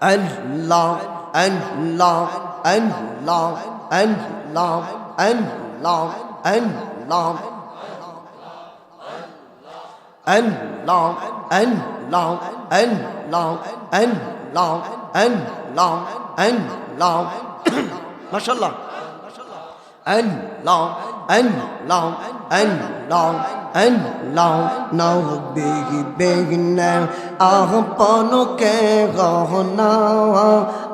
Allah, Allah, Allah, Allah, Allah, Allah. Allah, long Allah, Allah, Allah, Allah. মাশাআল্লাহ Allah, Allah, Allah, Allah. নাও বেগি বেগনা আপনকে গহনা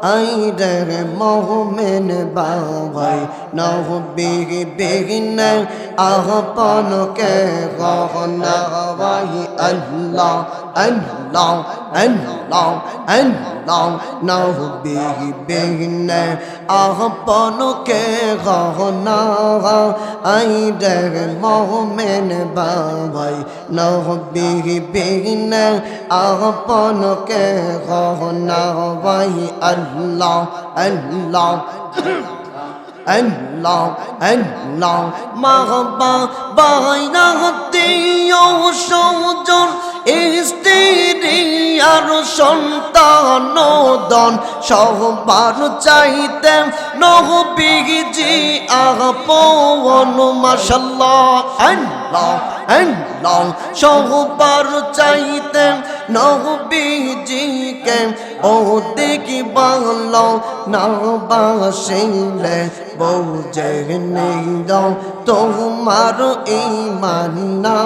আই রে মোহমেন big নাও বেগি বেগনা আপনকে গহনা ভাই আল্লাহ আল্লাহ আল্লাহ আল্লাহ। নাও বেগি বেগনা আপনকে গহনা। আই রে মোহমেন বাবাই নহবি বিহীন আপনকে গহনা। ভাই আল্লাহ আল্লাহ। আল্লাহ আল্লাহ। মাহবা বাইনা দিও সৌজন আর সন্তান দন সহবার চাইতে নহবিজি আপন আল্লাহ আল্লাহ। সহবার চাইতে নহবিজিকে ও দেখি বাংল না বাসিলে বৌজে নেই দাও তোমার ইমান না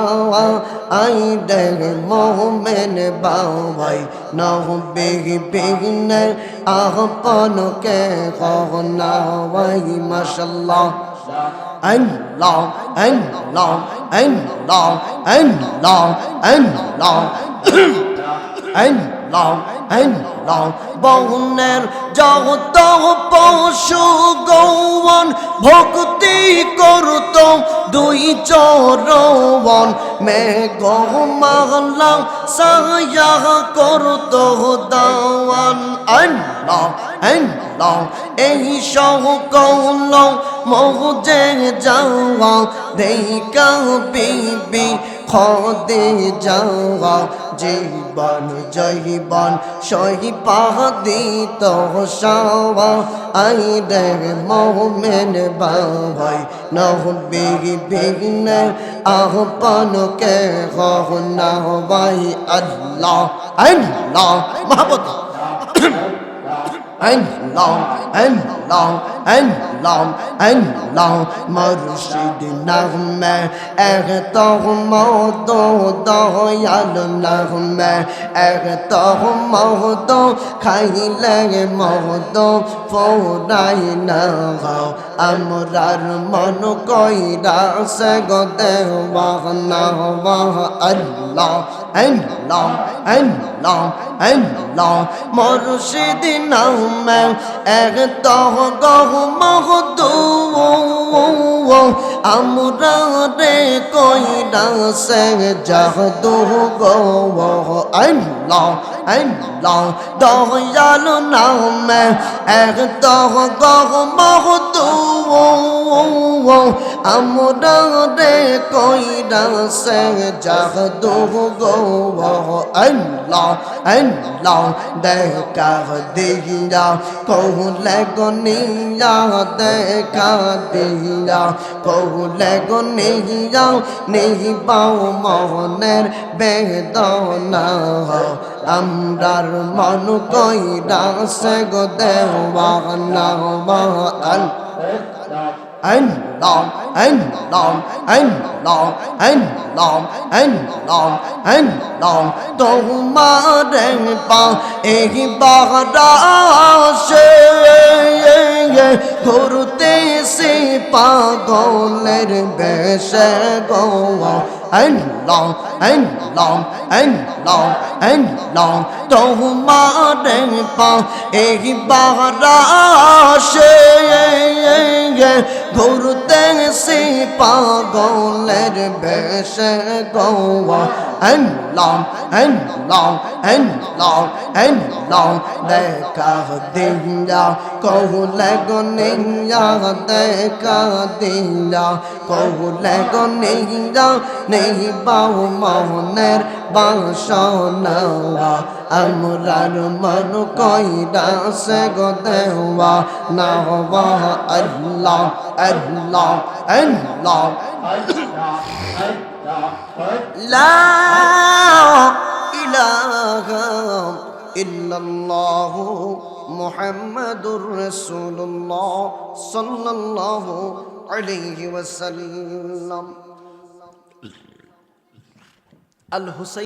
আই দে মোমেন বাবাই নহবি বিঘ্ন আপনকে কহনা long and long and long and long and আল্লাহ বহনের জগত পশু গৌবন, ভক্তি করত দুই চরবন মেঘ মাহলা সায়া করত দাওয়ান। আল্লাহ আল্লাহ এই সকল মৌজে যাওয়া দেখা বিবি খদে যাওয়া জীবন, জৈবন সহিপাদিত সাওয়া। আই রে মোমেন বাবাই নহবি বিঘ্ন আহ্বানকে হনা ভাই আল্লাহ আল্লাহ মাহবুব আল্লাহ আল্লাহ আল্লাহ আল্লাহ মুর্শিদ নামে এক তহমদ দয়াল নামে এক তহমদ খাইলে মহদ ফোরাই না আমরার মন কইরা সে গো দেওয়ানা আল্লাহ আল্লাহ আল্লাহ আল্লাহ মুর্শিদ নামে এক তহ গহ মহদু আমরা রে কইরা সে জাহদু গো আল্লাহ আল্লাহ দয়াল নামে এক তহ গহ মহদু আমরা রে কইরা সে জাহদু গো, আল্লাহ আল্লাহ, দেখা দিয়া কহুলে গনিয়া, দেখা দিয়া কহুলে গনিয়া নেই পাও মনের বেদনা। আমরার মন কইরা সে গো দেওয়ানা, আল্লাহ আল্লাহ আল্লাহ আল্লাহ আল্লাহ আল্লাহ তোমার পা এই বাহরাসে ঘুরতে সে পাগলের বেশে গোয়া আল্লাহ আল্লাহ আল্লাহ আল্লাহ তোমার পা এই বাহরাসে ঘুরতে সে পাগলের বেশে গোয়া আল্লাহ আল্লাহ আল্লাহ আল্লাহ দেখা দিয়া কহুলে গনিয়া দেখা দিয়া কহুলে গনিয়া দিবাও মনের বাসনা, আমরার মন কইরা সে গো দেওয়া। না হওয়া আল্লাহ আল্লাহ আল্লাহ। লা ইলাহা ইল্লাল্লাহ মুহাম্মাদুর রাসূলুল্লাহ আল হুসাইন